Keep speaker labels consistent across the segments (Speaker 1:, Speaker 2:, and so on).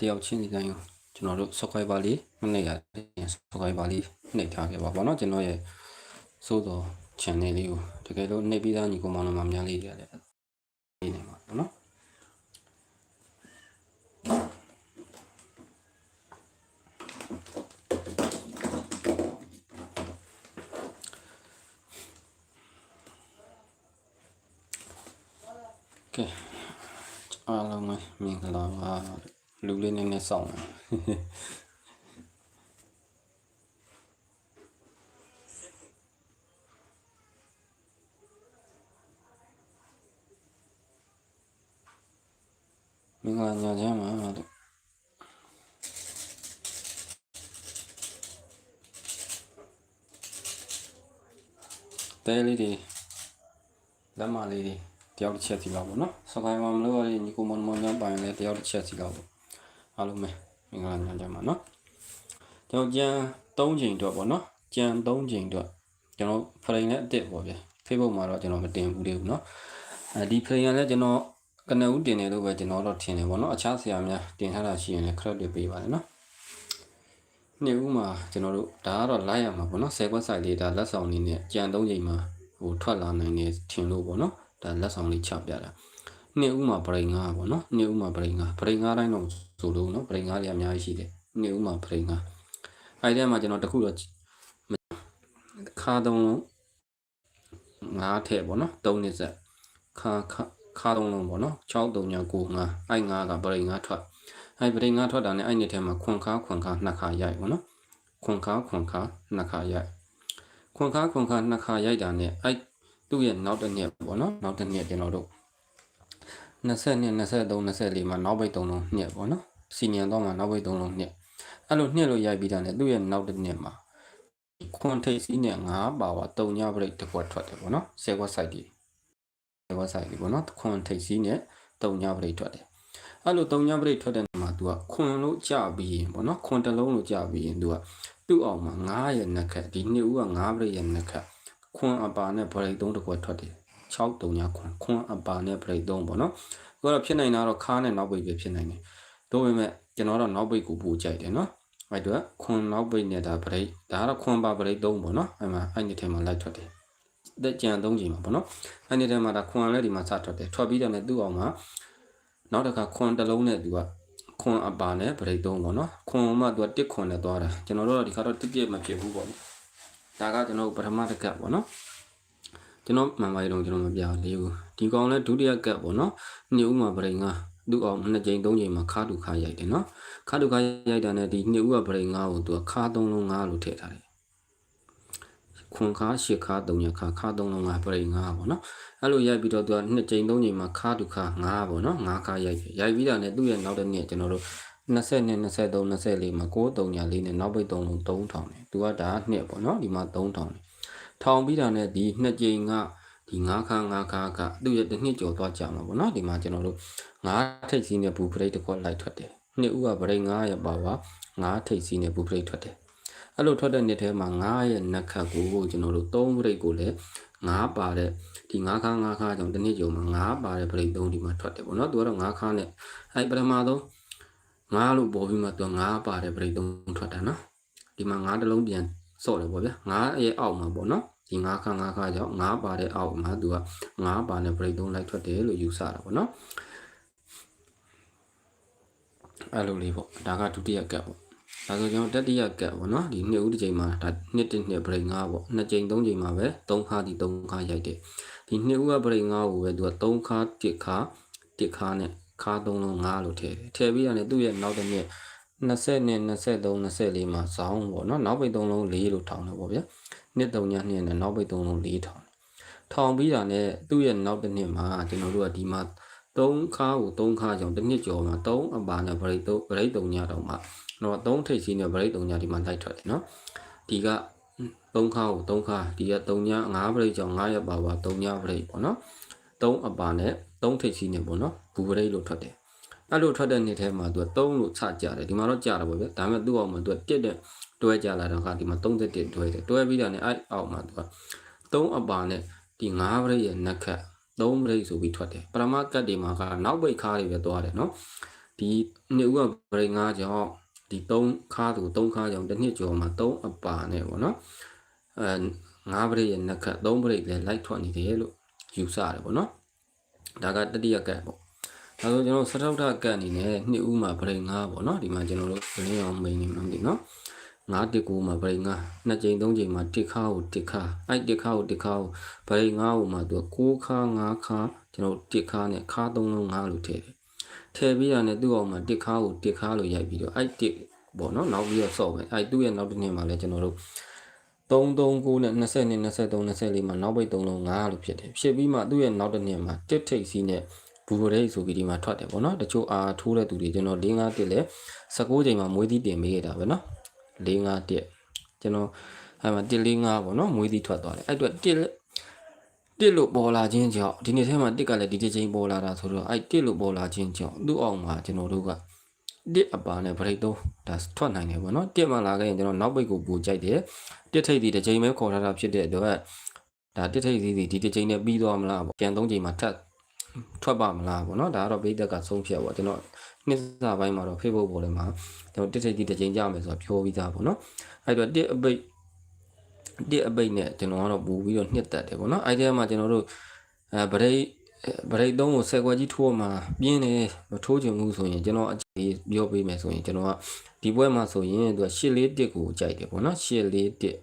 Speaker 1: တယောက်ချင်းစီတိုင်းကိုကျွန်တော်တို့ subscriber လေးမနှိပ်ရရင် subscriber လေးနှိပ်ထားခဲ့ပါဘောเนาะကျွန်တော်ရဲ့သို့တော် channel လေးကိုတကယ်လို့နှိပ်ပြီးသားညီကောင်မောင်နှမများလေးတွေလည်းနေနေမှာပေါ့ ါ လူလေးနည်းနည်းစောင့်နေမင်္ဂလာညချမ်းပါလို့တဲလေးတွေလက်မလေးတွေတယောက်တစ်ချက်စီလောက်ပေါ့နော်စကိုင်းမှာမလို့ရရင်ညီကိုမွန်မွန်များပိုင်လဲတယောက်တစ်ချက်စီလောက်ပေါ့ အားလုံးပဲမင်္ဂလာညချမ်းပါနော်ကျွန်တော်ကြံ3ချိန်တော့ပေါ့နော်ကြံ3ချိန်တော့ကျွန်တော် frame နဲ့အတစ်ပေါ့ဗျာ Facebook မှာတော့ကျွန်တော်မတင်ဘူးလေဘူးနော်အဲဒီ frame ကလည်းကျွန်တော်ကနေဦးတင်တယ်လို့ပဲကျွန်တော်တော့ထင်တယ်ပေါ့နော်အခြားဆရာများတင်ထားတာရှိရင်လည်း credit ပေးပါတယ်နော်နှစ်ဦးမှာကျွန်တော်တို့ဒါကတော့ live ရမှာပေါ့နော်10 website လေးဒါလက်ဆောင်လေးနဲ့ကြံ3ချိန်မှာဟိုထွက်လာနိုင်တယ်ထင်လို့ပေါ့နော်ဒါလက်ဆောင်လေးချပြတာ နေ့ဦးမှာပရိန်ငါပေါ့နော်နေ့ဦးမှာပရိန်ငါပရိန်ငါတိုင်းတော့ဆိုလို့နော်ပရိန်ငါတွေအများကြီးရှိတယ်နေ့ဦးမှာပရိန်ငါအဲဒီထဲမှာကျွန်တော်တခုတော့ခါသုံးလုံးငါးထည့်ပေါ့နော်3နှစ်ဆက်ခါခါခါသုံးလုံးပေါ့နော်6 3ည9 5အဲ့ငါးကပရိန်ငါထွက်အဲ့ပရိန်ငါထွက်တာနဲ့အဲ့နှစ်ထဲမှာခွန်ခါခွန်ခါနှစ်ခါရိုက်ပေါ့နော်ခွန်ခါခွန်ခါနှစ်ခါရိုက်ခွန်ခါခွန်ခါနှစ်ခါရိုက်တာနဲ့အဲ့သူ့ရဲ့နောက်တစ်နှစ်ပေါ့နော်နောက်တစ်နှစ်ကျွန်တော်တို့ 20နှစ်23 24မှာနောက်ပိတ်3လုံးနှစ်ပေါ့နော်စီနီယံတော့မှာနောက်ပိတ်3လုံးနှစ်အဲ့လိုနှစ်လို့ရိုက်ပြီးတာနဲ့သူ့ရဲ့နောက်တစ်နှစ်မှာခွန်ထိတ်စီးနဲ့9ပါဝါ3ညပရိတ်တစ်ခွက်ထွက်တယ်ပေါ့နော်10ခွက် site ဒီ10ခွက် site ဒီပေါ့နော်ခွန်ထိတ်စီးနဲ့3ညပရိတ်ထွက်တယ်အဲ့လို3ညပရိတ်ထွက်တဲ့မှာ तू ကခွန်လို့ကြပြီးရင်ပေါ့နော်ခွန်တစ်လုံးလို့ကြပြီးရင် तू ကသူ့အောင်မှာ9ရဲ့နှက်ခက်ဒီနှစ်ဦးက9ပရိတ်ရဲ့နှက်ခက်ခွန်အပါနဲ့ပရိတ်3တစ်ခွက်ထွက်တယ် 6 3ညခွန်ခွန်အပါနဲ့ပရိတ်3ပေါ့နော်ကိုကတော့ဖြစ်နိုင်တာတော့ခါနဲ့နောက်ပိတ်ပဲဖြစ်နိုင်တယ်ဒါပေမဲ့ကျွန်တော်တော့နောက်ပိတ်ကိုပို့ကြိုက်တယ်နော်အဲ့တော့ခွန်နောက်ပိတ်နဲ့ဒါပရိတ်ဒါကတော့ခွန်ပါပရိတ်3ပေါ့နော်အဲ့မှာအဲ့ဒီထဲမှာလိုက်ထွက်တယ်တဲ့ကြံ3ချိန်မှာပေါ့နော်အဲ့ဒီထဲမှာဒါခွန်လည်းဒီမှာစထွက်တယ်ထွက်ပြီးတော့လည်းသူ့အောင်မှာနောက်တစ်ခါခွန်တစ်လုံးနဲ့သူကခွန်အပါနဲ့ပရိတ်3ပေါ့နော်ခွန်မှသူကတစ်ခွန်နဲ့သွားတာကျွန်တော်တို့ကဒီခါတော့တစ်ပြည့်မဖြစ်ဘူးပေါ့ဒါကကျွန်တော်ပထမတစ်ကပ်ပေါ့နော် ကျွန်တော်မှန်ပါရုံကျွန်တော်မပြဘူးလေးဘူးဒီကောင်လဲဒုတိယကပ်ပေါ့နော်နှစ်ဦးမှာပရိတ်ငါသူ့အောင်နှစ်ကြိမ်သုံးကြိမ်မှာခါတူခါရိုက်တယ်နော်ခါတူခါရိုက်တာနဲ့ဒီနှစ်ဦးကပရိတ်ငါကိုသူကခါသုံးလုံးငါလို့ထည့်ထားတယ်ခွန်ခါရှစ်ခါသုံးရခါခါသုံးလုံးငါပရိတ်ငါပေါ့နော်အဲ့လိုရိုက်ပြီးတော့သူကနှစ်ကြိမ်သုံးကြိမ်မှာခါတူခါငါပေါ့နော်ငါခါရိုက်တယ်ရိုက်ပြီးတာနဲ့သူ့ရဲ့နောက်တစ်နေ့ကျွန်တော်တို့20နဲ့23 24မှာ6 3ညာလေးနဲ့နောက်ပိတ်3လုံး3000တယ်သူကဒါနှစ်ပေါ့နော်ဒီမှာ3000တယ် ထောင်ပြီးတာနဲ့ဒီနှစ်ကြိမ်ကဒီငါးခါငါးခါကသူ့ရဲ့တစ်နှစ်ကျော်သွားကြမှာပေါ့နော်ဒီမှာကျွန်တော်တို့ငါးထိတ်စီးနဲ့ဘူးပရိတ်တစ်ခွက်လိုက်ထွက်တယ်နှစ်ဦးကပရိတ်9ရပါပါငါးထိတ်စီးနဲ့ဘူးပရိတ်ထွက်တယ်အဲ့လိုထွက်တဲ့နှစ်ထဲမှာ9ရဲ့နက်ခတ်ကိုကျွန်တော်တို့3ပရိတ်ကိုလည်း9ပါတဲ့ဒီ9ခါ9ခါကြောင့်တစ်နှစ်ကျော်မှာ9ပါတဲ့ပရိတ်3ဒီမှာထွက်တယ်ပေါ့နော်သူကတော့9ခါနဲ့အဲ့ပထမဆုံး9လို့ပေါ်ပြီးမှသူက9ပါတဲ့ပရိတ်3ထွက်တာနော်ဒီမှာ9တလုံးပြန် စော့တယ်ပေါ့ဗျာ9ရဲ့အောက်မှာပေါ့နော်ဒီ9ခါ9ခါကြောင့်9ပါတဲ့အောက်မှာသူက9ပါတဲ့ break 3လိုက်ထွက်တယ်လို့ယူဆတာပေါ့နော်အဲ့လိုလေးပေါ့ဒါကဒုတိယကပ်ပေါ့ဒါဆိုကျွန်တော်တတိယကပ်ပေါ့နော်ဒီနှစ်ဦးတစ်ချိန်မှာဒါနှစ်တစ်နှစ် break 5ပေါ့နှစ်ချိန်သုံးချိန်မှာပဲ3ခါဒီ3ခါရိုက်တယ်ဒီနှစ်ဦးက break 5ကိုပဲသူက3ခါ1ခါ1ခါနဲ့ခါ3လုံး5လို့ထည့်တယ်ထည့်ပြီးရတယ်သူ့ရဲ့နောက်တစ်နှစ် 20နဲ့23 24မှာဇောင်းပေါ့နော်နောက်ပိတ်3လုံး4လို့ထောင်တယ်ပေါ့ဗျာနှစ်3ညနှစ်နဲ့နောက်ပိတ်3လုံး4ထောင်ထောင်ပြီးတာနဲ့သူ့ရဲ့နောက်တစ်နှစ်မှာကျွန်တော်တို့ကဒီမှာ3ခါကို3ခါကြောင့်တစ်နှစ်ကျော်မှာ3အပါနဲ့ဗရိတ်3ဗရိတ်3ညတော့မှာတော့3ထိပ်စီးနဲ့ဗရိတ်3ညဒီမှာလိုက်ထွက်တယ်နော်ဒီက3ခါကို3ခါဒီက3ည5ဗရိတ်ကြောင့်5ရက်ပါပါ3ညဗရိတ်ပေါ့နော်3အပါနဲ့3ထိပ်စီးနဲ့ပေါ့နော်ဘူဗရိတ်လို့ထွက်တယ် အဲ့လိုထွက်တဲ့နှစ်ထဲမှာသူက3လို့ချကြတယ်ဒီမှာတော့ကြတာပေါ့ဗျဒါပေမဲ့သူ့အောင်မှာသူကတက်တဲ့တွဲကြလာတော့ခါဒီမှာ31တွဲတယ်တွဲပြီးတာနဲ့အဲ့အောက်မှာသူက3အပါနဲ့ဒီ9ပရိတ်ရဲ့နက်ခတ်3ပရိတ်ဆိုပြီးထွက်တယ်ပရမကတ်တွေမှာကနောက်ပိတ်ခါတွေပဲသွားတယ်နော်ဒီဒီနှစ်ဦးကဘရိတ်၅ကြောင့်ဒီ3ခါသူ3ခါကြောင့်တစ်နှစ်ကျော်မှာ3အပါနဲ့ပေါ့နော်အဲ၅ဘရိတ်ရဲ့နှစ်ခတ်3ဘရိတ်လည်းလိုက်ထွက်နေတယ်လို့ယူဆရတယ်ပေါ့နော်ဒါကတတိယကတ်ပေါ့ ဒါဆိုကျွန်တော်စထောက်ထကတ်အနေနဲ့နှစ်ဦးမှာဘရိတ်၅ပေါ့နော်ဒီမှာကျွန်တော်တို့ဂရင်းအောင်မိန်နေမှာမသိနော်ငါးတစ်ကူမှာဗရိတ်ငါးနှစ်ကြိမ်သုံးကြိမ်မှာတစ်ခါကိုတစ်ခါအဲ့တစ်ခါကိုတစ်ခါကိုဗရိတ်ငါးကိုမှသူက6ခါ9ခါကျွန်တော်တစ်ခါနဲ့ခါ3လုံး5လို့ထည့်တယ်ထည့်ပြီးတာနဲ့သူ့အောင်မှာတစ်ခါကိုတစ်ခါလို့ရိုက်ပြီးတော့အဲ့တစ်ပေါ့နော်နောက်ပြီးတော့စော့မယ်အဲ့သူ့ရဲ့နောက်တစ်နေ့မှာလည်းကျွန်တော်တို့339နဲ့20နဲ့23 24မှာနောက်ပိတ်3လုံး5လို့ဖြစ်တယ်ဖြစ်ပြီးမှသူ့ရဲ့နောက်တစ်နေ့မှာတစ်ထိတ်စီးနဲ့ ဘူရိတ်ဆိုပြီးဒီမှာထွက်တယ်ပေါ့နော်တချို့အာထိုးတဲ့သူတွေကျွန်တော်၄၅တစ်လဲ19ချိန်မှာမွေးသီးတင်ပေးရတာပဲနော်4 5တက်ကျွန်တော်အဲ့မှာ1 4 5ပေါ့နော်မွေးသီးထွက်သွားတယ်အဲ့အတွက်1တစ်လို့ပေါ်လာခြင်းကြောင့်ဒီနေ့ထဲမှာတစ်ကလည်းဒီတစ်ချိန်ပေါ်လာတာဆိုတော့အဲ့တစ်လို့ပေါ်လာခြင်းကြောင့်သူ့အောင်မှာကျွန်တော်တို့ကတစ်အပါနဲ့ဗရိတ်သုံးဒါထွက်နိုင်တယ်ပေါ့နော်တစ်မှလာခဲ့ရင်ကျွန်တော်နောက်ပိတ်ကိုပူကြိုက်တယ်တစ်ထိပ်ဒီတစ်ချိန်ပဲခေါ်ထားတာဖြစ်တဲ့အတွက်ဒါတစ်ထိပ်စီစီဒီတစ်ချိန်နဲ့ပြီးသွားမလားပေါ့ကျန်သုံးချိန်မှာထပ် ထွက်ပါမလားပေါ့နော်ဒါကတော့ဘိဒက်ကဆုံးဖြတ်ပေါ့ကျွန်တော်နှစ်စာပိုင်းမှာတော့ Facebook ပေါ်ထဲမှာကျွန်တော်တစ်ထိပ်ဒီတစ်ချိန်ကြမယ်ဆိုတော့ပြောပြီးသားပေါ့နော်အဲ့တော့တစ်အပိတ်တစ်အပိတ်နဲ့ကျွန်တော်ကတော့ပူပြီးတော့နှစ်သက်တယ်ပေါ့နော်အဲ့ဒီမှာကျွန်တော်တို့အဲဗရိတ်ဗရိတ်သုံးကိုဆယ်ခွက်ကြီးထိုးမှပြင်းတယ်မထိုးချင်ဘူးဆိုရင်ကျွန်တော်အကြည့်ပြောပေးမယ်ဆိုရင်ကျွန်တော်ကဒီပွဲမှာဆိုရင်သူကရှစ်လေးတစ်ကိုကြိုက်တယ်ပေါ့နော်ရှစ်လေးတစ်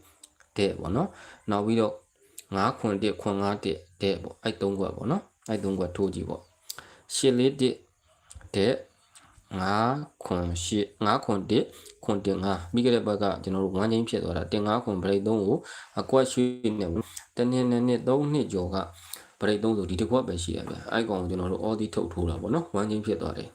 Speaker 1: တဲ့ပေါ့နော်နောက်ပြီးတော့9ခွန်တစ်ခွန်9တစ်တဲ့ပေါ့အဲ့သုံးခွက်ပေါ့နော် အဲ့သုံးခွက်ထိုးကြည့်ပေါ့ရှစ်လေးတစ်တဲ့9ခွန်8 9ခွန်1ခွန်1 5ပြီးခဲ့တဲ့ဘက်ကကျွန်တော်တို့1ချင်းဖြစ်သွားတာတင်9ခွန်ဘရိတ်3ကိုအကွက်ရွှေ့နေတနည်းနည်းနဲ့3နှစ်ကျော်ကဘရိတ်3ဆိုဒီတစ်ခွက်ပဲရှိရဗျအဲ့ကောင်ကိုကျွန်တော်တို့အော်ဒီထုတ်ထိုးတာပေါ့နော်1ချင်းဖြစ်သွားတယ်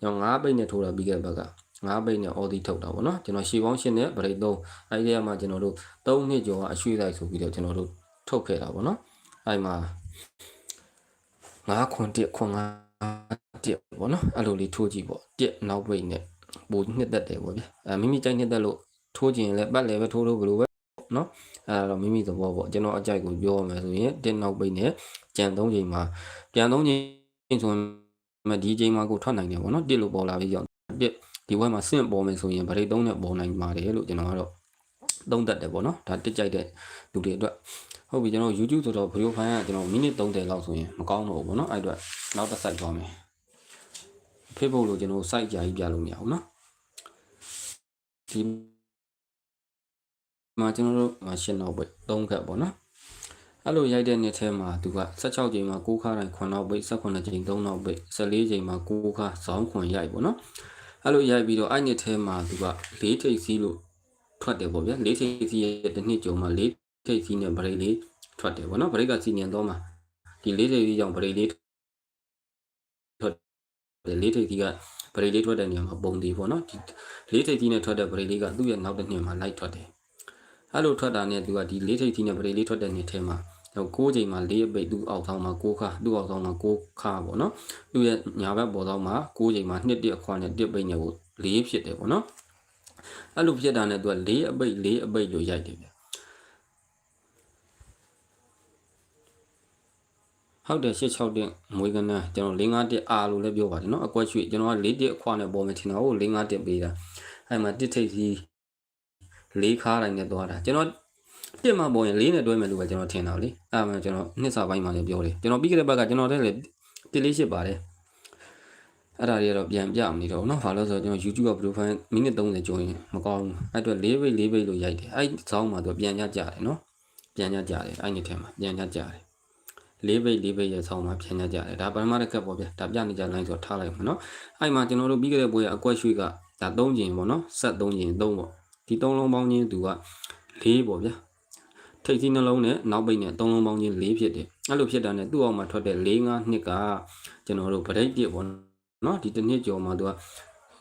Speaker 1: ကျွန်တော်9ပိတ်နဲ့ထိုးတာပြီးခဲ့တဲ့ဘက်က9ပိတ်နဲ့အော်ဒီထုတ်တာပေါ့နော်ကျွန်တော်ရှေပေါင်းရှင်းနဲ့ဗရိတ်3အဲ့ဒီမှာကျွန်တော်တို့3နှစ်ကျော်ကအရွှေ့လိုက်ဆိုပြီးတော့ကျွန်တော်တို့ထုတ်ခဲ့တာပေါ့နော်အဲ့မှာ 9ခွန်1ခွန်5တစ်ပေါ့နော်အဲ့လိုလေးထိုးကြည့်ပေါ့တစ်နောက်ပိတ်နဲ့ပိုနှစ်သက်တယ်ပေါ့ဗျအဲမိမိကြိုက်နှစ်သက်လို့ထိုးကြည့်ရင်လည်းပတ်လည်းပဲထိုးလို့ဘလို့ပဲနော်အဲ့တော့မိမိသဘောပေါ့ကျွန်တော်အကြိုက်ကိုပြောရမယ်ဆိုရင်တစ်နောက်ပိတ်နဲ့ကြံ၃ချိန်မှာပြန်၃ချိန်ဆိုရင်ဒီချိန်မှာကိုထွက်နိုင်တယ်ပေါ့နော်တစ်လို့ပေါ်လာပြီးကြောင့်တစ်ဒီဘက်မှာဆင့်ပေါ်မယ်ဆိုရင်ဗရိတ်၃နဲ့ပေါ်နိုင်ပါတယ်လို့ကျွန်တော်ကတော့သုံးသက်တယ်ပေါ့နော်ဒါတစ်ကြိုက်တဲ့လူတွေအတွက် ဟုတ်ပြီကျွန်တော် YouTube ဆိုတော့ဗီဒီယိုဖိုင်ကကျွန်တော်မိနစ်30လောက်ဆိုရင်မကောင်းတော့ဘူးပေါ့နော်အဲ့အတွက်နောက်တစ် site သွားမယ် Facebook လို့ကျွန်တော် site ကြာကြီးပြလို့မရဘူးเนาะဒီမှာကျွန်တော်တို့ရှင်းတော့ပိတ်3ခက်ပေါ့နော်အဲ့လိုရိုက်တဲ့နှစ်ထဲမှာသူက16ချိန်မှာ6ခါတိုင်း9နောက်ပိတ်18ချိန်3နောက်ပိတ်14ချိန်မှာ6ခါဇောင်းခွန်ရိုက်ပေါ့နော်အဲ့လိုရိုက်ပြီးတော့အဲ့နှစ်ထဲမှာသူက၄ထိပ်စီးလို့ထွက်တယ်ပေါ့ဗျာ၄ထိပ်စီးရဲ့တစ်နှစ်ကြုံမှာ၄ ထိပ်စီးနဲ့ဗရိတ်လေးထွက်တယ်ပေါ့နော်ဗရိတ်ကစီနီယံတော့မှာဒီ၄ထိပ်စီးကြောင့်ဗရိတ်လေးလေးထိပ်သီးကဗရိတ်လေးထွက်တဲ့နေရာမှာပုံသေးပေါ့နော်ဒီလေးထိပ်သီးနဲ့ထွက်တဲ့ဗရိတ်လေးကသူ့ရဲ့နောက်တစ်နှစ်မှာလိုက်ထွက်တယ်အဲ့လိုထွက်တာနဲ့သူကဒီလေးထိပ်သီးနဲ့ဗရိတ်လေးထွက်တဲ့နှစ်ထဲမှာတော့6ချိန်မှာ4အပိတ်သူ့အောက်ဆောင်မှာ6ခါသူ့အောက်ဆောင်မှာ6ခါပေါ့နော်သူ့ရဲ့ညာဘက်ပေါ်ဆောင်မှာ6ချိန်မှာ2တစ်အခွာနဲ့1ပိတ်နဲ့ကို4ဖြစ်တယ်ပေါ့နော်အဲ့လိုဖြစ်တာနဲ့သူက4အပိတ်4အပိတ်လို့ရိုက်တယ်ဗျ ဟုတ်တယ်86တက်မွေးကနန်းကျွန်တော်55တက်အာလို့လည်းပြောပါတယ်เนาะအကွက်ရွှေ့ကျွန်တော်က4တက်အခွာနဲ့ပေါ်မယ်ထင်တာဟုတ်55တက်ပေးတာအဲ့မှာတစ်ထိပ်စီ၄ခါတိုင်းနဲ့သွားတာကျွန်တော်တက်မှာပေါ်ရင်၄နဲ့တွဲမယ်လို့ပဲကျွန်တော်ထင်တာလေအဲ့မှာကျွန်တော်နှစ်စာပိုင်းမှာလည်းပြောတယ်ကျွန်တော်ပြီးခဲ့တဲ့ဘက်ကကျွန်တော်လည်းတစ်လေးရှိပါတယ်အဲ့ဒါတွေကတော့ပြန်ပြမနေတော့เนาะဘာလို့ဆိုတော့ကျွန်တော် YouTube က profile မိနစ်30ကျော်ရင်မကောင်းဘူးအဲ့အတွက်၄ဘိတ်၄ဘိတ်လို့ရိုက်တယ်အဲ့ဇောင်းမှာသူပြန်ကြကြတယ်เนาะပြန်ကြကြတယ်အဲ့ဒီထဲမှာပြန်ကြကြတယ် ၄ဘိတ်၄ဘိတ်ရဲ့ဆောင်းမှာပြန်ရကြတယ်ဒါပထမတစ်ခက်ပေါ့ဗျဒါပြနေကြ line ဆိုထားလိုက်မှာနော်အဲ့မှာကျွန်တော်တို့ပြီးခဲ့တဲ့ပွဲကအကွက်ရွှေကဒါ၃ကျင်ပေါ့နော်ဆက်၃ကျင်၃ပေါ့ဒီ၃လုံးပေါင်းချင်းသူက၄ပေါ့ဗျာထိပ်စီးနှလုံးနဲ့နောက်ပိတ်နဲ့၃လုံးပေါင်းချင်း၄ဖြစ်တယ်အဲ့လိုဖြစ်တာနဲ့သူ့အောက်မှာထွက်တဲ့၄၅နှစ်ကကျွန်တော်တို့ဗရိတ်ပြစ်ပေါ့နော်ဒီတစ်နှစ်ကျော်မှာသူက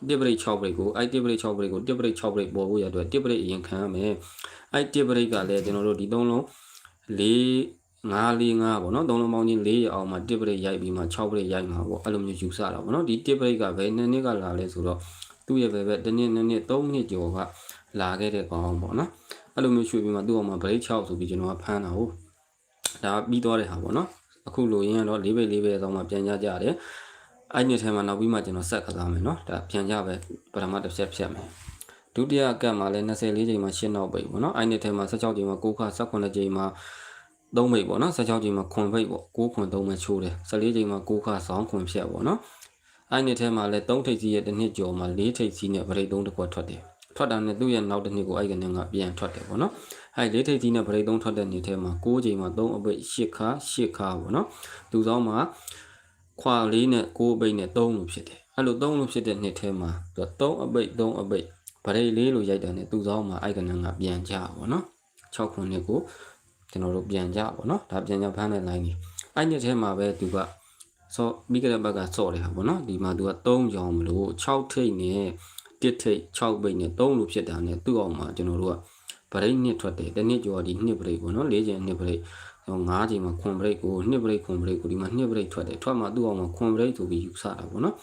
Speaker 1: တစ်ပရိတ်6ပရိတ်ကိုအဲ့တစ်ပရိတ်6ပရိတ်ကိုတစ်ပရိတ်6ပရိတ်ပေါ်ဖို့ရတဲ့တစ်ပရိတ်အရင်ခံရမယ်အဲ့တစ်ပရိတ်ကလည်းကျွန်တော်တို့ဒီ၃လုံး၄ 9 4 5ပေါ့နော်သုံးလုံးပေါင်းချင်း4ရအောင်မှာ1ပရိတ်ရိုက်ပြီးမှ6ပရိတ်ရိုက်မှာပေါ့အဲ့လိုမျိုးယူဆတာပေါ့နော်ဒီ1ပရိတ်ကဘယ်နှစ်နှစ်ကလာလဲဆိုတော့သူ့ရဲ့ပဲပဲတစ်နှစ်နှစ်နှစ်3နှစ်ကျော်ကလာခဲ့တဲ့ကောင်ပေါ့နော်အဲ့လိုမျိုးရွှေ့ပြီးမှသူ့အောင်မှာ break 6ဆိုပြီးကျွန်တော်ကဖမ်းတာဟုတ်ဒါပြီးသွားတဲ့ဟာပေါ့နော်အခုလိုရင်းကတော့၄ဘိတ်၄ဘိတ်အဆောင်မှာပြန်ကြကြတယ်အဲ့နှစ်ထဲမှာနောက်ပြီးမှကျွန်တော်ဆက်ကစားမယ်နော်ဒါပြန်ကြပဲပထမတစ်ချက်ဖြတ်မယ်ဒုတိယကတ်မှာလည်း24ချိန်မှာ8နောက်ပိတ်ပေါ့နော်အဲ့နှစ်ထဲမှာ16ချိန်မှာ9ခ18ချိန်မှာ 3ပိတ်ပေါ့နော်16ချိန်မှာခွန်ပိတ်ပေါ့9ခွန်3မှချိုးတယ်14ချိန်မှာ9ခဆောင်းခွန်ဖြတ်ပေါ့နော်အဲ့နှစ်ထဲမှာလည်း3ထိပ်စီးရဲ့တစ်နှစ်ကျော်မှာ4ထိပ်စီးနဲ့ဗရိတ်3တစ်ခွက်ထွက်တယ်ထွက်တာနဲ့သူ့ရဲ့နောက်တစ်နှစ်ကိုအဲ့ကနေကပြန်ထွက်တယ်ပေါ့နော်အဲ့လေးထိပ်စီးနဲ့ဗရိတ်3ထွက်တဲ့နှစ်ထဲမှာ9ချိန်မှာ3အပိတ်8ခ8ခပေါ့နော်သူဆောင်မှာခွာလေးနဲ့9အပိတ်နဲ့3လို့ဖြစ်တယ်အဲ့လို3လို့ဖြစ်တဲ့နှစ်ထဲမှာသူ3အပိတ်3အပိတ်ဗရိတ်လေးလို့ရိုက်တယ်နဲ့သူဆောင်မှာအဲ့ကနေကပြန်ကြပေါ့နော်6ခုနှစ်ကို ကျွန်တော်တို့ပြန်ကြပေါ့နော်ဒါပြန်ကြဖမ်းတဲ့ line ကြီးအဲ့နှစ်ထဲမှာပဲသူကစောပြီးကြတဲ့ဘက်ကစော့တယ်ဟာပေါ့နော်ဒီမှာသူက3ကြောင်မလို့6ထိပ်နဲ့တစ်ထိပ်6ပိတ်နဲ့3လို့ဖြစ်တာနဲ့သူ့အောင်မှာကျွန်တော်တို့ကဗရိတ်နှစ်ထွက်တယ်တစ်နှစ်ကျော်ဒီနှစ်ဗရိတ်ပေါ့နော်၄ချိန်နှစ်ဗရိတ်၅ချိန်မှာခွန်ဗရိတ်ကိုနှစ်ဗရိတ်ခွန်ဗရိတ်ကိုဒီမှာနှစ်ဗရိတ်ထွက်တယ်ထွက်မှာသူ့အောင်မှာခွန်ဗရိတ်ဆိုပြီးယူဆတာပေါ့နော်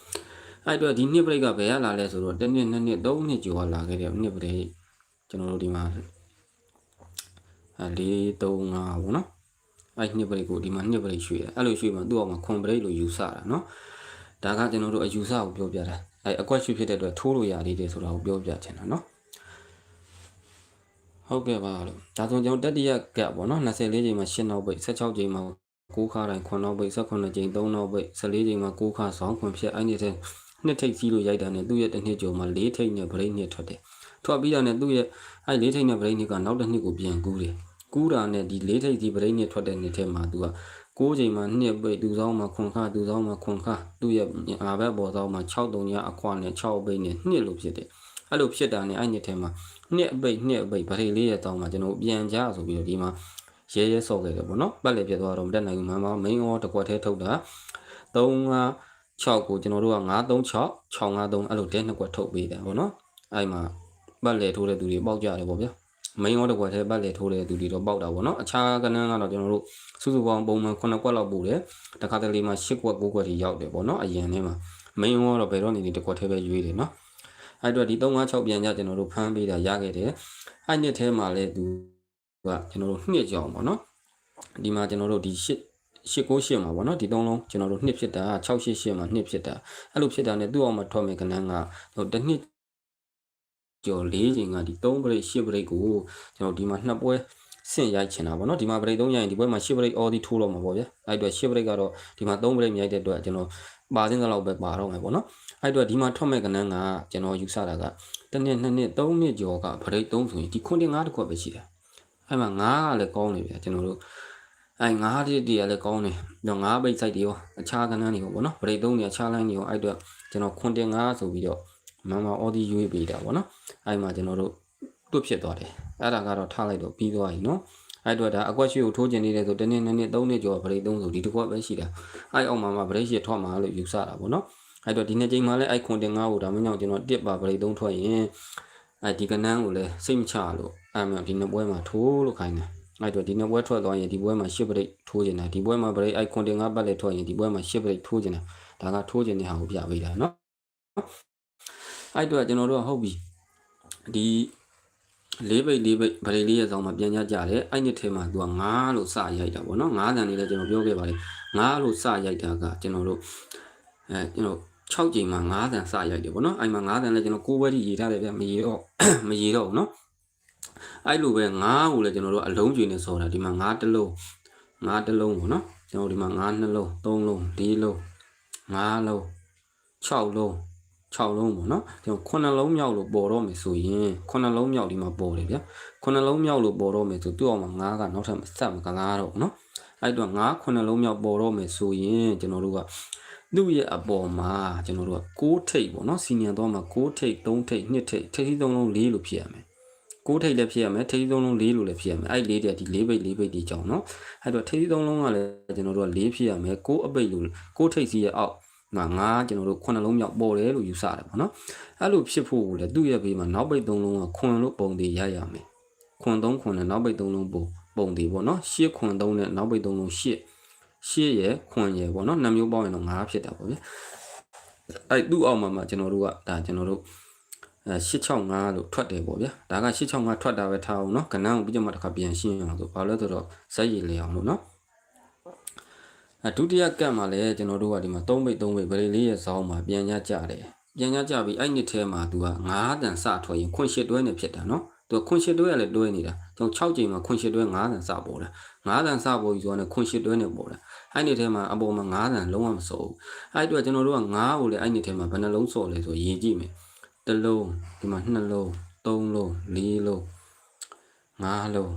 Speaker 1: အဲ့တော့ဒီနှစ်ဗရိတ်ကဘယ်ရလာလဲဆိုတော့တစ်နှစ်နှစ်နှစ်သုံးနှစ်ကျော်လာခဲ့တဲ့နှစ်ဗရိတ်ကျွန်တော်တို့ဒီမှာ အဲ၄၃၅ပေါ့နော်အဲ့နှစ်ပရိတ်ကိုဒီမှာနှစ်ပရိတ်ရွှေ့တယ်အဲ့လိုရွှေ့မှသူ့အောင်မှာခွန်ပရိတ်လို့ယူဆတာနော်ဒါကကျွန်တော်တို့အယူဆကိုပြောပြတာအဲ့အကွက်ရွှေ့ဖြစ်တဲ့အတွက်ထိုးလို့ရသေးတယ်ဆိုတာကိုပြောပြချင်တာနော်ဟုတ်ကဲ့ပါလို့ဒါဆိုကျွန်တော်တတိယကပ်ပေါ့နော်24ချိန်မှာ8နောက်ပိတ်16ချိန်မှာ9ခါတိုင်း9နောက်ပိတ်18ချိန်3နောက်ပိတ်14ချိန်မှာ9ခါဆောင်းခွန်ဖြစ်အဲ့ဒီတဲ့နှစ်ထိပ်စီးလို့ရိုက်တာနဲ့သူ့ရဲ့တစ်နှစ်ကျော်မှာ၄ထိပ်နဲ့ဗရိတ်နှစ်ထွက်တယ်ထွက်ပြီးတာနဲ့သူ့ရဲ့အဲ့၄ထိပ်နဲ့ဗရိတ်နှစ်ကနောက်တစ်နှစ်ကိုပြန်ကူးတယ် ကူးတာနဲ့ဒီ၄ထိပ်စီဗရိတ်နှစ်ထွက်တဲ့နှစ်ထဲမှာသူက6ချိန်မှာနှစ်ပိတ်သူဆောင်မှာခွန်ခသူဆောင်မှာခွန်ခသူ့ရဲ့အာဘက်ပေါ်ဆောင်မှာ6တုံညအခွာနဲ့6ပိတ်နဲ့နှစ်လို့ဖြစ်တယ်အဲ့လိုဖြစ်တာနဲ့အဲ့နှစ်ထဲမှာနှစ်အပိတ်နှစ်အပိတ်ဗရိတ်လေးရဲ့တောင်းမှာကျွန်တော်ပြန်ကြဆိုပြီးတော့ဒီမှာရဲရဲဆော့ခဲ့တယ်ပေါ့နော်ပတ်လည်းပြသွားတော့မတက်နိုင်ဘူးမှန်ပါ main ရောတစ်ခွက်ထဲထုတ်တာ3 6ကိုကျွန်တော်တို့က936 653အဲ့လိုတဲနှစ်ခွက်ထုတ်ပေးတယ်ပေါ့နော်အဲ့မှာပတ်လည်းထိုးတဲ့သူတွေပေါက်ကြတယ်ပေါ့ဗျာ မိန်ရောတစ်ခွက်ထဲပတ်လေထိုးတဲ့သူတွေတော့ပေါက်တာပေါ့နော်အခြားကနန်းကတော့ကျွန်တော်တို့စုစုပေါင်းပုံမှန်9ခွက်လောက်ပို့တယ်တခါတလေမှာ10ခွက်9ခွက်ထိရောက်တယ်ပေါ့နော်အရင်ထဲမှာမိန်ရောတော့ဘယ်တော့နေနေတစ်ခွက်ထဲပဲရွေးတယ်နော်အဲ့တော့ဒီ356ပြန်ကြကျွန်တော်တို့ဖမ်းပေးတာရခဲ့တယ်အဲ့နှစ်ထဲမှာလည်းသူကကျွန်တော်တို့နှစ်ကြောင်ပေါ့နော်ဒီမှာကျွန်တော်တို့ဒီ10 898မှာပေါ့နော်ဒီသုံးလုံးကျွန်တော်တို့နှစ်ဖြစ်တာ688မှာနှစ်ဖြစ်တာအဲ့လိုဖြစ်တာ ਨੇ သူ့အောင်မှာထွက်မယ်ကနန်းကဟိုတစ်နှစ် ကျော်၄ချိန်ကဒီ3 break 10 break ကိုကျွန်တော်ဒီမှာနှစ်ပွဲဆင့်ရိုက်ချင်တာပေါ့နော်ဒီမှာ break 3ရိုက်ရင်ဒီပွဲမှာ10 break all ဒီထိုးတော့မှာပေါ့ဗျအဲ့အတွက်10 break ကတော့ဒီမှာ3 break မြိုက်တဲ့အတွက်ကျွန်တော်ပါစင်းတဲ့လောက်ပဲပါတော့မယ်ပေါ့နော်အဲ့အတွက်ဒီမှာထွက်မဲ့ကနန်းကကျွန်တော်ယူဆတာကတစ်နှစ်နှစ်နှစ်3နှစ်ကျော်က break 3ဆိုရင်ဒီခွန်းတင်5တခွက်ပဲရှိတယ်အဲ့မှာ9ကလည်းကောင်းနေပြီကျွန်တော်တို့အဲငါးတိတည်းလည်းကောင်းတယ်။တော့ငါးပိတ်ဆိုင်တွေရောအခြားကဏ္ဍတွေရောပေါ့နော်။ဗရိတ်သုံးနေအခြားလိုင်းတွေရောအဲ့အတွက်ကျွန်တော်ခွန်တင်ငါးဆိုပြီးတော့ မမအော်ဒီရွေးပေးတာပေါ့နော်အဲ့မှာကျွန်တော်တို့တွတ်ဖြစ်သွားတယ်အဲ့ဒါကတော့ထားလိုက်တော့ပြီးသွားပြီနော်အဲ့အတွက်ဒါအကွက်ရှိကိုထိုးကျင်နေတယ်ဆိုတနေ့နှစ်နှစ်သုံးနှစ်ကျော်ဗရိတ်သုံးဆိုဒီတစ်ခွက်ပဲရှိတာအဲ့အောက်မှာမှဗရိတ်ရှိထွက်မှာလို့ယူဆတာပေါ့နော်အဲ့တော့ဒီနေ့ချိန်မှာလည်းအဲ့ခွန်တင်ငါးကိုဒါမှမဟုတ်ကျွန်တော်တစ်ပါဗရိတ်သုံးထွက်ရင်အဲ့ဒီကနန်းကိုလည်းစိတ်မချလို့အဲ့မှာဒီနှစ်ပွဲမှာထိုးလို့ခိုင်းတယ်အဲ့တော့ဒီနှစ်ပွဲထွက်သွားရင်ဒီပွဲမှာ10ပရိတ်ထိုးကျင်တယ်ဒီပွဲမှာပရိတ်အဲ့ခွန်တင်ငါးပတ်လည်းထွက်ရင်ဒီပွဲမှာ10ပရိတ်ထိုးကျင်တယ်ဒါကထိုးကျင်တဲ့ဟာကိုပြပေးတာနော် အဲ့တော့ကျွန်တော်တို့ကဟုတ်ပြီဒီလေးပိတ်လေးပိတ်ဗရေလေးရဲ့ဆောင်မှာပြန်ကြကြတယ်အဲ့နှစ်ထဲမှာသူက9လို့စရိုက်တာပေါ့နော်9တန်လေးလည်းကျွန်တော်ပြောခဲ့ပါတယ်9လို့စရိုက်တာကကျွန်တော်တို့အဲကျွန်တော်6ချိန်မှာ9တန်စရိုက်တယ်ပေါ့နော်အဲ့မှာ9တန်လည်းကျွန်တော်9ဘက်ထိရေးထားတယ်ဗျမရေးတော့မရေးတော့ဘူးနော်အဲ့လိုပဲ9ကိုလည်းကျွန်တော်တို့အလုံးကျွေနေဆိုတာဒီမှာ9တလုံး9တလုံးပေါ့နော်ကျွန်တော်ဒီမှာ9နှလုံး3လုံး4လုံး5လုံး6လုံး 6လုံးပေါ့နော်ကျွန်တော်9လုံးမြောက်လို့ပေါ်တော့မယ်ဆိုရင်9လုံးမြောက်ဒီမှာပေါ်တယ်ဗျာ9လုံးမြောက်လို့ပေါ်တော့မယ်ဆိုသူ့အောင်မှာ9ကနောက်ထပ်ဆက်မကလားတော့နော်အဲ့တော့9 9လုံးမြောက်ပေါ်တော့မယ်ဆိုရင်ကျွန်တော်တို့ကသူ့ရဲ့အပေါ်မှာကျွန်တော်တို့က6ထိပ်ပေါ့နော်စီနီယံတော့မှာ6ထိပ်3ထိပ်2ထိပ်ထိပ်3လုံး4လို့ဖြစ်ရမယ်6ထိပ်လည်းဖြစ်ရမယ်ထိပ်3လုံး4လို့လည်းဖြစ်ရမယ်အဲ့4တဲ့ဒီ4ပိတ်4ပိတ်ဒီကြောင်းနော်အဲ့တော့ထိပ်3လုံးကလည်းကျွန်တော်တို့က4ဖြစ်ရမယ်6အပိတ်လို့6ထိပ်စီရဲ့အောက် ငါငါကျွန်တော်တို့ခုနှလုံးမြောက်ပေါ်တယ်လို့ယူဆတယ်ပေါ့နော်အဲ့လိုဖြစ်ဖို့လည်းသူ့ရဲ့ဘေးမှာနောက်ပိတ်သုံးလုံးကခွန်လို့ပုံသေးရရမယ်ခွန်သုံးခွန်နဲ့နောက်ပိတ်သုံးလုံးပုံပုံသေးပေါ့နော်ရှစ်ခွန်သုံးနဲ့နောက်ပိတ်သုံးလုံးရှစ်ရှစ်ရယ်ခွန်ရယ်ပေါ့နော်နှစ်မျိုးပေါင်းရင်တော့ငါးဖြစ်တာပေါ့ဗျအဲ့သူ့အောက်မှာမှကျွန်တော်တို့ကဒါကျွန်တော်တို့အဲ865လို့ထွက်တယ်ပေါ့ဗျာဒါက865ထွက်တာပဲထားအောင်เนาะကဏ္ဍကိုပြီးကြမှာတစ်ခါပြန်ရှင်းအောင်ဆိုဘာလို့လဲဆိုတော့ဇက်ရည်လေအောင်လို့เนาะ အဲ ဒုတိယကတ်မှာလည်းကျွန်တော်တို့ကဒီမှာ3ဘိတ်3ဘိတ်ဗရိတ်လေးရဲ့ဇောင်းမှာပြန်ညကြတယ်ပြန်ညကြပြီးအဲ့နှစ်ထဲမှာသူက9တန်စထွက်ရင်ခွင့်ရှစ်တွဲနဲ့ဖြစ်တာနော်သူကခွင့်ရှစ်တွဲကလည်းတွဲနေတာကျွန်တော်6ချိန်မှာခွင့်ရှစ်တွဲ9တန်စပေါ်တာ9တန်စပေါ်ပြီးဆိုတော့ခွင့်ရှစ်တွဲနဲ့ပေါ်တာအဲ့နှစ်ထဲမှာအပေါ်မှာ9တန်လုံးဝမစောဘူးအဲ့အတွက်ကျွန်တော်တို့က9ကိုလည်းအဲ့နှစ်ထဲမှာဘယ်နှလုံးစော်လဲဆိုရေးကြည့်မယ်တစ်လုံးဒီမှာ2လုံး3လုံး4လုံး5လုံး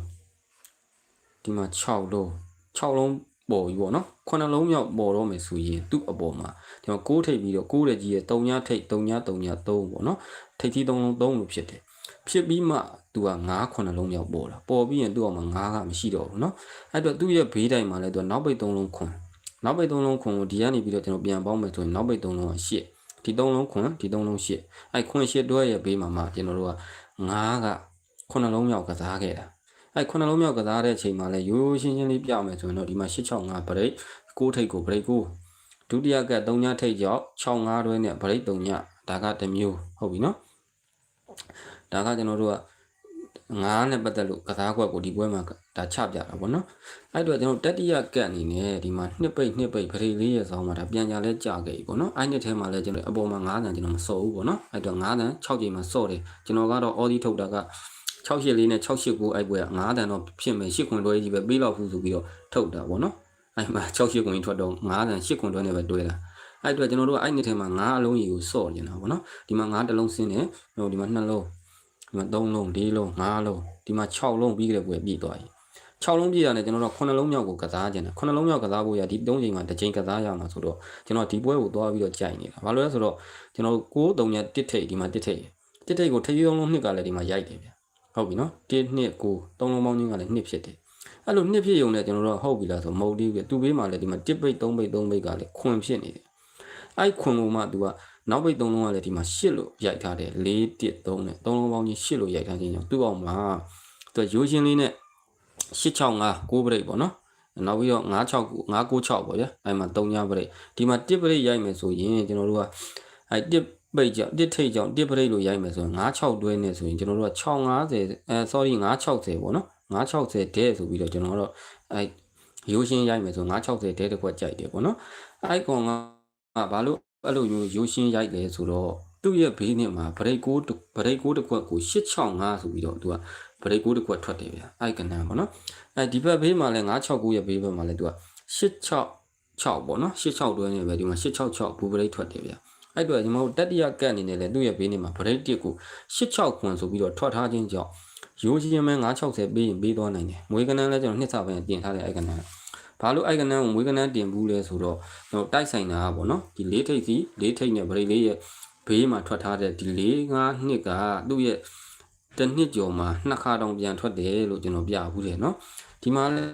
Speaker 1: ဒီမှာ6လုံး6လုံး ပေါ်ပြီပေါ့နော်ခုနှလုံးမြောက်ပေါ်တော့မယ်ဆိုရင်သူ့အပေါ်မှာဒီမှာ6ထိပ်ပြီးတော့6တဲ့ကြီးရဲ့3ညထိပ်3ည3ည3ပေါ့နော်ထိပ်ကြီး3လုံး3လို့ဖြစ်တယ်ဖြစ်ပြီးမှသူက9ခုနှလုံးမြောက်ပေါ်တာပေါ်ပြီးရင်သူ့အောင်မှာ9ကမရှိတော့ဘူးเนาะအဲ့တော့သူ့ရဲ့ဘေးတိုင်မှာလည်းသူကနောက်ပိတ်3လုံးခွန်နောက်ပိတ်3လုံးခွန်ကိုဒီကနေပြီးတော့ကျွန်တော်ပြန်ပေါင်းမယ်ဆိုရင်နောက်ပိတ်3လုံးက8ဒီ3လုံးခွန်ဒီ3လုံး8အဲ့ခွန်8တွဲရဲ့ဘေးမှာမှကျွန်တော်တို့က9ကခုနှလုံးမြောက်ကစားခဲ့တာ အဲ့ခုနှလုံးမြောက်ကစားတဲ့အချိန်မှာလည်းရိုးရိုးရှင်းရှင်းလေးပြမယ်ဆိုရင်တော့ဒီမှာ865ဗရိတ်6ထိပ်ကိုဗရိတ်ကိုဒုတိယက3ညထိပ်ကြောင့်65တွဲနဲ့ဗရိတ်3ညဒါကတစ်မျိုးဟုတ်ပြီနော်ဒါကကျွန်တော်တို့ကငါးနဲ့ပတ်သက်လို့ကစားကွက်ကိုဒီပွဲမှာဒါချပြတာပေါ့နော်အဲ့တော့ကျွန်တော်တတိယကတ်အနေနဲ့ဒီမှာနှစ်ပိတ်နှစ်ပိတ်ဗရိတ်လေးရဲ့ဆောင်းမှာဒါပြန်ကြလဲကြာခဲ့ပြီပေါ့နော်အဲ့နှစ်ထဲမှာလဲကျွန်တော်အပေါ်မှာ9တန်ကျွန်တော်မစော်ဘူးပေါ့နော်အဲ့တော့9တန်6ချိန်မှာစော့တယ်ကျွန်တော်ကတော့အော်ဒီထုတ်တာက 68လေးနဲ့689အဲ့ပွဲက9တန်တော့ဖြစ်မယ်8ခွန်တွဲကြီးပဲပြီးတော့ဖူးဆိုပြီးတော့ထုတ်တာပေါ့နော်အဲ့မှာ68ခွန်ကြီးထွက်တော့9တန်8ခွန်တွဲနဲ့ပဲတွဲတာအဲ့အတွက်ကျွန်တော်တို့အဲ့နှစ်ထဲမှာ9အလုံးကြီးကိုစော့နေတာပေါ့နော်ဒီမှာ9တလုံးစင်းတယ်ဟိုဒီမှာ2လုံးဒီမှာ3လုံး4လုံး5လုံးဒီမှာ6လုံးပြီးကြတဲ့ပွဲပြည့်သွားပြီ6လုံးပြည့်ရတယ်ကျွန်တော်တို့9လုံးမြောက်ကိုကစားခြင်းတယ်9လုံးမြောက်ကစားဖို့ရဒီ3ချိန်မှာတစ်ချိန်ကစားရမှာဆိုတော့ကျွန်တော်ဒီပွဲကိုသွားပြီးတော့ကြိုက်နေတာဘာလို့လဲဆိုတော့ကျွန်တော်တို့6 3ညတစ်ထိတ်ဒီမှာတစ်ထိတ်တစ်ထိတ်ကိုထကြီးလုံးလုံးနှစ်ကလည်းဒီမှာရိုက်တယ်ဗျ ဟုတ်ပြီနော်1 2 9 3လုံးပေါင်းချင်းကလည်း2ဖြစ်တယ်အဲ့လိုနှစ်ဖြစ်ရုံနဲ့ကျွန်တော်တို့ဟုတ်ပြီလားဆိုမဟုတ်သေးဘူးသူ့ဘေးမှာလည်းဒီမှာ1ပိတ်3ပိတ်3ပိတ်ကလည်းခွန်ဖြစ်နေတယ်အဲ့ခွန်ကိုမှ तू ကနောက်ပိတ်3လုံးကလည်းဒီမှာ8လို့ရိုက်ထားတယ်4 1 3နဲ့3လုံးပေါင်းချင်း8လို့ရိုက်ထားခြင်းကြောင့်သူ့အောင်မှာသူရိုးရှင်းလေးနဲ့865 9ပရိတ်ပေါ့နော်နောက်ပြီးတော့969 996ပေါ့ဗျာအဲ့မှာ3ညပရိတ်ဒီမှာ1ပရိတ်ရိုက်မယ်ဆိုရင်ကျွန်တော်တို့ကအဲ့1 ပိတ်ကြောင့်1ထိတ်ကြောင့်1ပရိတ်လို့ရိုက်မယ်ဆိုရင်96တွဲနဲ့ဆိုရင်ကျွန်တော်တို့က650အဲ sorry 960ပေါ့နော်960ဒဲဆိုပြီးတော့ကျွန်တော်တို့အဲ့ရိုးရှင်းရိုက်မယ်ဆို960ဒဲတစ်ခွက်ကြိုက်တယ်ပေါ့နော်အဲ့ကောင်ကဘာလို့အဲ့လိုမျိုးရိုးရှင်းရိုက်လဲဆိုတော့သူ့ရဲ့ဘေးနဲ့မှာဗရိတ်ကိုဗရိတ်ကိုတစ်ခွက်ကို865ဆိုပြီးတော့သူကဗရိတ်ကိုတစ်ခွက်ထွက်တယ်ဗျာအဲ့ကနန်းပေါ့နော်အဲဒီဘက်ဘေးမှာလည်း969ရဲ့ဘေးဘက်မှာလည်းသူက866ပေါ့နော်86တွဲနေပဲဒီမှာ866ဘူဗရိတ်ထွက်တယ်ဗျာ အဲ့တော့ဒီမှာတတိယကတ်အနေနဲ့လည်းသူ့ရဲ့ဘေးနဲ့မှာဗရိတ်တစ်ကို86ခွန်ဆိုပြီးတော့ထွက်ထားခြင်းကြောင့်ရိုးချင်းမဲ960ပေးရင်ပေးသွားနိုင်တယ်မွေးကနန်းလည်းကျွန်တော်နှစ်ဆပိုင်းတင်ထားတဲ့အဲ့ကနန်းဘာလို့အိုက်ကနန်းကိုမွေးကနန်းတင်ဘူးလဲဆိုတော့ကျွန်တော်တိုက်ဆိုင်တာပေါ့နော်ဒီလေးထိပ်စီလေးထိပ်နဲ့ဗရိတ်လေးရဲ့ဘေးမှာထွက်ထားတဲ့ဒီ၄၅နှစ်ကသူ့ရဲ့တစ်နှစ်ကျော်မှာနှစ်ခါတောင်ပြန်ထွက်တယ်လို့ကျွန်တော်ပြဘူးတယ်နော်ဒီမှာလည်း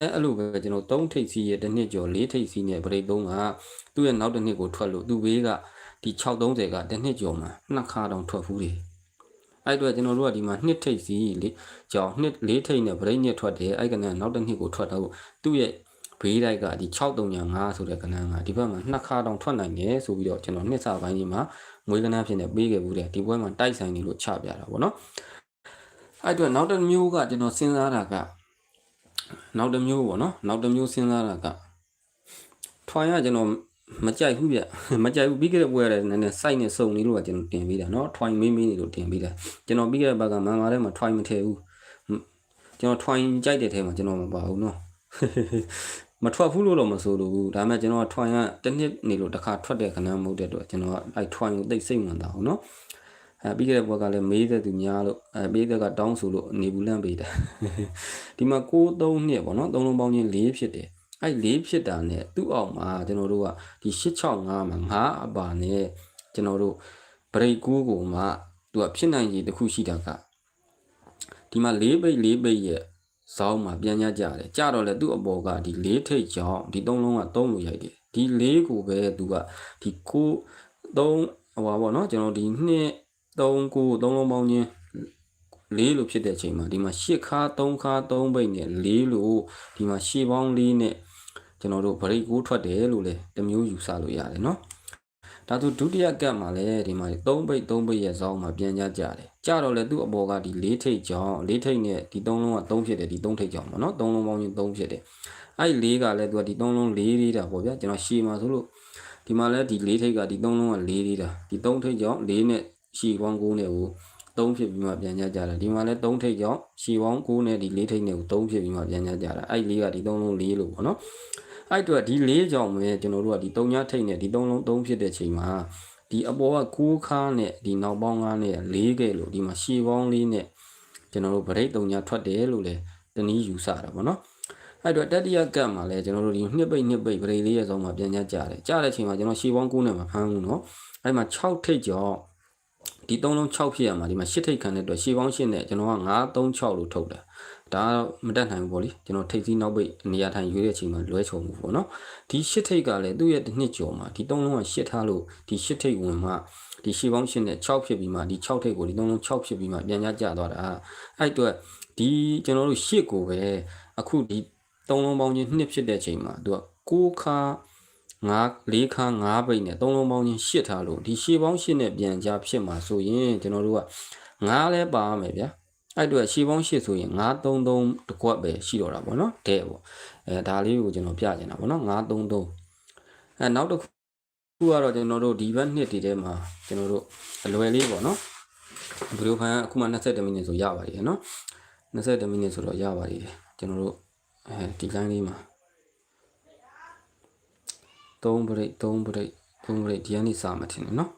Speaker 1: အဲ့လိုပဲကျွန်တော်၃ထိပ်စီရဲ့တစ်နှစ်ကျော်၄ထိပ်စီနဲ့ဗရိတ်၃ကသူ့ရဲ့နောက်တစ်နှစ်ကိုထွက်လို့သူ့ဘေးက ဒီ630ကတစ်နှစ်ကျော်မှာနှစ်ခါတောင်ထွက်ဖူးတယ်အဲ့တော့ကျွန်တော်တို့ကဒီမှာနှစ်ထိပ်စီလေကြောင်နှစ်လေးထိပ်နဲ့ဗရိတ်နှစ်ထွက်တယ်အဲ့ကနန်းနောက်တစ်နှစ်ကိုထွက်တော့သူ့ရဲ့ဘေးတိုက်ကဒီ635ဆိုတဲ့ကဏ္ဍကဒီဘက်မှာနှစ်ခါတောင်ထွက်နိုင်တယ်ဆိုပြီးတော့ကျွန်တော်နှစ်ဆပိုင်းကြီးမှာမွေးကဏ္ဍဖြစ်နေပေးခဲ့ဘူးတဲ့ဒီပွဲမှာတိုက်ဆိုင်နေလို့ချပြတာပေါ့နော်အဲ့တော့နောက်တစ်မျိုးကကျွန်တော်စဉ်းစားတာကနောက်တစ်မျိုးပေါ့နော်နောက်တစ်မျိုးစဉ်းစားတာကထွာရကျွန်တော် မကြိုက်ဘူးဗျမကြိုက်ဘူးပြီးခဲ့တဲ့ပွဲရတယ်နည်းနည်းစိုက်နေစုံနေလို့ကကျွန်တော်တင်ပေးတာเนาะထွိုင်းမင်းမင်းနေလို့တင်ပေးတာကျွန်တော်ပြီးခဲ့တဲ့ဘက်ကမန်မာထဲမှာထွိုင်းမထည့်ဘူးကျွန်တော်ထွိုင်းကြိုက်တဲ့ထဲမှာကျွန်တော်မပါဘူးเนาะမထွက်ဘူးလို့တော့မဆိုလို့ဘူးဒါပေမဲ့ကျွန်တော်ကထွိုင်းကတစ်နှစ်နေလို့တစ်ခါထွက်တဲ့ခဏမဟုတ်တဲ့အတွက်ကျွန်တော်ကအဲထွိုင်းကိုသိစိတ်ဝင်တာဟုတ်နော်အဲပြီးခဲ့တဲ့ဘက်ကလည်းမေးတဲ့သူများလို့အဲပြီးတဲ့ကတောင်းဆိုလို့နေဘူးလန့်ပေးတာဒီမှာ6-3နှစ်ပေါ့နော်သုံးလုံးပေါင်းချင်း4ဖြစ်တယ် အဲ့4ဖြစ်တာနဲ့သူ့အောက်မှာကျွန်တော်တို့ကဒီ665မှာ5အပါနဲ့ကျွန်တော်တို့ဘရိတ်ကူးကိုမှသူကဖြစ်နိုင်ရည်တစ်ခုရှိတာကဒီမှာ4ပိတ်4ပိတ်ရဲ့ဇောင်းမှာပြန်ညကြတယ်ကြတော့လေသူ့အပေါ်ကဒီ၄ထိတ်ကြောင်းဒီသုံးလုံးကသုံးလို့ရိုက်တယ်ဒီ၄ကိုပဲသူကဒီကိုသုံးဟိုပါပေါ့နော်ကျွန်တော်ဒီနှစ်3ကိုသုံးလုံးပေါင်းချင်း၄လို့ဖြစ်တဲ့အချိန်မှာဒီမှာ၈ခါ3ခါ3ပိတ်နဲ့၄လို့ဒီမှာရှေ့ပေါင်း၄နဲ့ ကျွန်တော်တို့ဗရိတ်ကိုထွက်တယ်လို့လေတမျိုးယူဆလို့ရတယ်နော်ဒါသူဒုတိယကတ်မှာလည်းဒီမှာ3ပိတ်3ပိတ်ရဲ့ဇောင်းမှာပြန်ကြကြတယ်ကြတော့လေသူ့အပေါ်ကဒီ၄ထိတ်ကြောင်း၄ထိတ်နဲ့ဒီ3လုံးက3ဖြစ်တယ်ဒီ3ထိတ်ကြောင်းပေါ့နော်3လုံးပေါင်းချင်း3ဖြစ်တယ်အဲ့လေးကလည်းသူကဒီသုံးလုံးလေးလေးတာပေါ့ဗျာကျွန်တော်ရှည်မှာဆိုလို့ဒီမှာလည်းဒီလေးထိပ်ကဒီသုံးလုံးကလေးလေးတာဒီသုံးထိပ်ကြောင့်လေးနဲ့ရှည်ပေါင်း9နဲ့ကိုသုံးဖြစ်ပြီးမှပြန်ကြကြတာဒီမှာလည်းသုံးထိပ်ကြောင့်ရှည်ပေါင်း9နဲ့ဒီလေးထိပ်နဲ့ကိုသုံးဖြစ်ပြီးမှပြန်ကြကြတာအဲ့လေးကဒီသုံးလုံးလေးလို့ပေါ့နော် အဲ့တော့ဒီ၄ကြောင့်ပဲကျွန်တော်တို့ကဒီ၃ညထိတ်နဲ့ဒီ၃လုံး၃ဖြစ်တဲ့ချိန်မှာဒီအပေါ်က9ခါနဲ့ဒီနောက်ပေါင်း9နဲ့4ကဲလို့ဒီမှာရှေ့ပေါင်း4နဲ့ကျွန်တော်တို့ဗရိတ်၃ညထွက်တယ်လို့လည်းတနည်းယူဆတာပေါ့နော်အဲ့တော့တတိယကတ်မှာလည်းကျွန်တော်တို့ဒီနှစ်ပိတ်နှစ်ပိတ်ဗရိတ်လေးရဲ့ဆုံးမှာပြန်ကြကြတယ်ကြတဲ့ချိန်မှာကျွန်တော်ရှေ့ပေါင်း9နဲ့မဖမ်းဘူးနော်အဲ့မှာ6ထိတ်ကြောင့်ဒီ3လုံး6ဖြစ်ရမှာဒီမှာ8ထိတ်ခံတဲ့အတွက်ရှေ့ပေါင်း8နဲ့ကျွန်တော်က9 3 6လို့ထုတ်တာ ဒါမတက်နိုင်ဘူးပေါ့လေကျွန်တော်ထိတ်စီးနောက်ပိတ်နေရာထိုင်ရွေးတဲ့အချိန်မှာလွဲချုံမှုပေါ့နော်ဒီ8ထိတ်ကလည်းသူ့ရဲ့တစ်နှစ်ကျော်မှာဒီ3လုံးက8ထားလို့ဒီ8ထိတ်ဝင်မှဒီရှေးပေါင်း8နဲ့6ဖြစ်ပြီးမှဒီ6ထိတ်ကိုဒီ3လုံး6ဖြစ်ပြီးမှပြန်ညက်ကြသွားတာအဲ့အတွက်ဒီကျွန်တော်တို့8ကိုပဲအခုဒီသုံးလုံးပေါင်းချင်းနှစ်ဖြစ်တဲ့ချိန်မှာသူက6ခါ9 4ခါ9ပိတ်နဲ့သုံးလုံးပေါင်းချင်း8ထားလို့ဒီရှေ့ပေါင်း8နဲ့ပြန်ကြဖြစ်မှာဆိုရင်ကျွန်တော်တို့က9လဲပါရမယ်ဗျာ အဲ့အတွက်ရှေ့ပေါင်း8ဆိုရင်933တကွက်ပဲရှိတော့တာပေါ့နော်တဲ့ပေါ့အဲဒါလေးကိုကျွန်တော်ပြချင်တာပေါ့နော်933အဲနောက်တစ်ခုကတော့ကျွန်တော်တို့ဒီဘက်နှစ်တည်းထဲမှာကျွန်တော်တို့အလွယ်လေးပေါ့နော်ဗီဒီယိုဖိုင်ကအခုမှ20မိနစ်ဆိုရပါသေးတယ်နော်20မိနစ်ဆိုတော့ရပါသေးတယ်ကျွန်တော်တို့အဲဒီလိုင်းလေးမှာ3 break 3 break 3 break ဒီကနေစမှာထင်တယ်နော်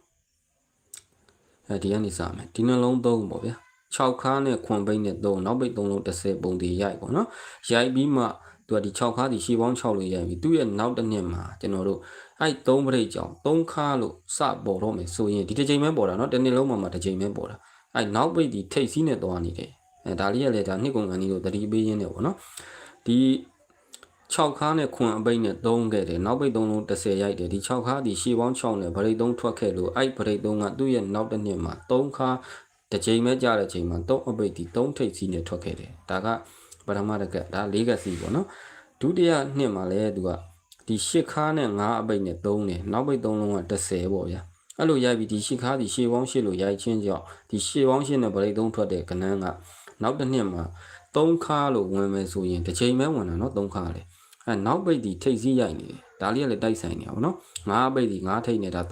Speaker 1: အဲဒီကနေစမယ်ဒီနှလုံး3ပေါ့ဗျာ 6ခါနဲ့ခွန်ပိတ်နဲ့3နောက်ပိတ်3လုံး30ပုံတည်ရိုက်ပေါ့နော်ရိုက်ပြီးမှသူကဒီ6ခါဒီရှေးပေါင်း6လို့ရိုက်ပြီးသူ့ရဲ့နောက်တစ်နှစ်မှာကျွန်တော်တို့အဲ့3 break ကြောင့်3ခါလို့စပေါ်တော့မယ်ဆိုရင်ဒီတစ်ချိန်ပဲပေါ်တာနော်တစ်နှစ်လုံးမှာမှာတစ်ချိန်ပဲပေါ်တာအဲ့နောက်ပိတ်ဒီထိတ်စီးနဲ့သွားနေတယ်အဲဒါလေးရလေဒါနှစ်ကုန်ကန်ကြီးကိုတတိပေးရင်းနေပေါ့နော်ဒီ6ခါနဲ့ခွန်အပိတ်နဲ့3ခဲ့တယ်နောက်ပိတ်3လုံး30ရိုက်တယ်ဒီ6ခါဒီရှေးပေါင်း6နဲ့ဗရိတ်3ထွက်ခဲ့လို့အဲ့ဗရိတ်3ကသူ့ရဲ့နောက်တစ်နှစ်မှာ3ခါ တစ်ချိန်ပဲကြာတဲ့ချိန်မှာသုံးအပိတ်ဒီသုံးထိပ်စီးနဲ့ထွက်ခဲ့တယ်ဒါကပထမတစ်ကက်ဒါ၄ကက်စီးပေါ့နော်ဒုတိယနှစ်မှာလည်းသူကဒီ၈ခါနဲ့9အပိတ်နဲ့3တယ်နောက်ပိတ်3လုံးက30ပေါ့ဗျာအဲ့လိုရိုက်ပြီးဒီ၈ခါဒီရှေးပေါင်း၈လို့ရိုက်ချင်းကြောင့်ဒီရှေးပေါင်း၈နဲ့ဗလိတ်3ထွက်တဲ့ကဏ္ဍကနောက်တစ်နှစ်မှာ3ခါလို့ဝင်မယ်ဆိုရင်တစ်ချိန်ပဲဝင်တာနော်3ခါလေအဲနောက်ပိတ်ဒီထိပ်စီးရိုက်နေတယ်ဒါလေးကလည်းတိုက်ဆိုင်နေတာပေါ့နော်9ပိတ်ဒီ9ထိပ်နဲ့ဒါ